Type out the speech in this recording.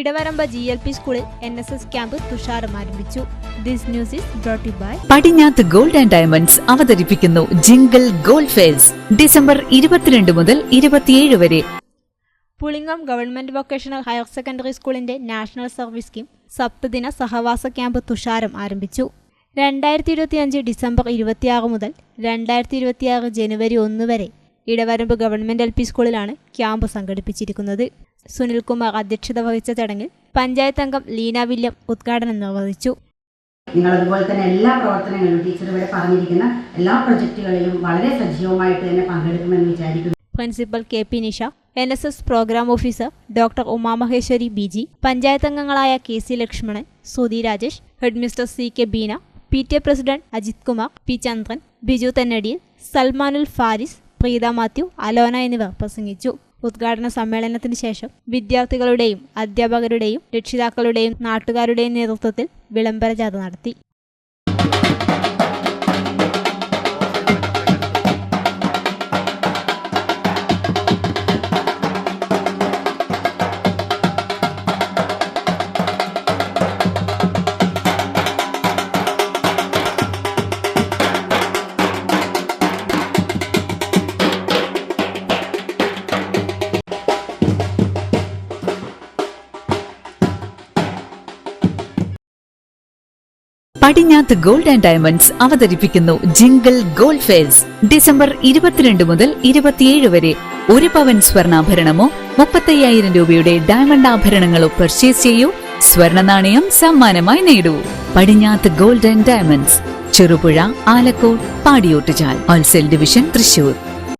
ഇടവരമ്പ G L P സ്കൂളിൽ N S S camp തുഷാറും ആരംഭിച്ചു. This news is brought by Padinjath gold and diamonds അവതരിപ്പിക്കുന്നു. Jingle gold fairs December ഇരുപത്തിരണ്ട് മുതൽ ഇരുപത്തിയേഴ് വരെ. Pulingom government vocational higher secondary സ്കൂളിന്റെ നാഷണൽ സർവീസ് സ്കീം സപ്തദിന സഹവാസ ക്യാമ്പ് തുഷാരം ആരംഭിച്ചു. രണ്ടായിരത്തി ഇരുപത്തിയഞ്ച് ഡിസംബർ ഇരുപത്തിയാറ് മുതൽ രണ്ടായിരത്തി ഇരുപത്തിയാറ് ജനുവരി ഒന്ന് വരെ ഇടവരമ്പ് ഗവൺമെന്റ് എൽ പി സ്കൂളിലാണ് ക്യാമ്പ് സംഘടിപ്പിച്ചിരിക്കുന്നത്. സുനിൽകുമാർ അധ്യക്ഷത വഹിച്ച ചടങ്ങിൽ പഞ്ചായത്ത് അംഗം ലീന വില്യം ഉദ്ഘാടനം നിർവഹിച്ചു. നിങ്ങൾ അതുപോലെ തന്നെ എല്ലാ പ്രവർത്തനങ്ങളിലും ടീച്ചർ ഇവിടെ പറഞ്ഞിരിക്കുന്ന എല്ലാ പ്രൊജക്റ്റുകളിലും വളരെ സജീവമായിട്ട് തന്നെ പങ്കെടുക്കുമെന്ന് വിചാരിക്കുന്നു. Principal K P Nisha N S S programme officer doctor Umamaheswari B G panchayat അംഗങ്ങളായ K C Lakshmanan Sudhi Rajesh headmistress C K Beena P T A president Ajith Kumar P Chandran Biju തെന്നടിയിൽ Salmanul Faris Preetha Mathew Alona എന്നിവർ പ്രസംഗിച്ചു. ഉദ്ഘാടന സമ്മേളനത്തിന് ശേഷം വിദ്യാർത്ഥികളുടെയും അധ്യാപകരുടെയും രക്ഷിതാക്കളുടെയും നാട്ടുകാരുടെയും നേതൃത്വത്തിൽ വിളംബര ജാഥ നടത്തി. പടിഞ്ഞാത്ത് ഗോൾഡ് ആൻഡ് ഡയമണ്ട്സ് അവതരിപ്പിക്കുന്നു ജിംഗിൾ ഗോൾഡ് ഫെയർസ് ഡിസംബർ ഇരുപത്തിരണ്ട് മുതൽ ഇരുപത്തിയേഴ് വരെ ഒരു പവൻ സ്വർണാഭരണമോ മുപ്പത്തയ്യായിരം രൂപയുടെ ഡയമണ്ട് ആഭരണങ്ങളോ പർച്ചേസ് ചെയ്യൂ. സ്വർണ നാണയം സമ്മാനമായി നേടൂ. Padinjath Gold and Diamonds Cherupuzha Alakode Padiyottuchal. Wholesale division Thrissur.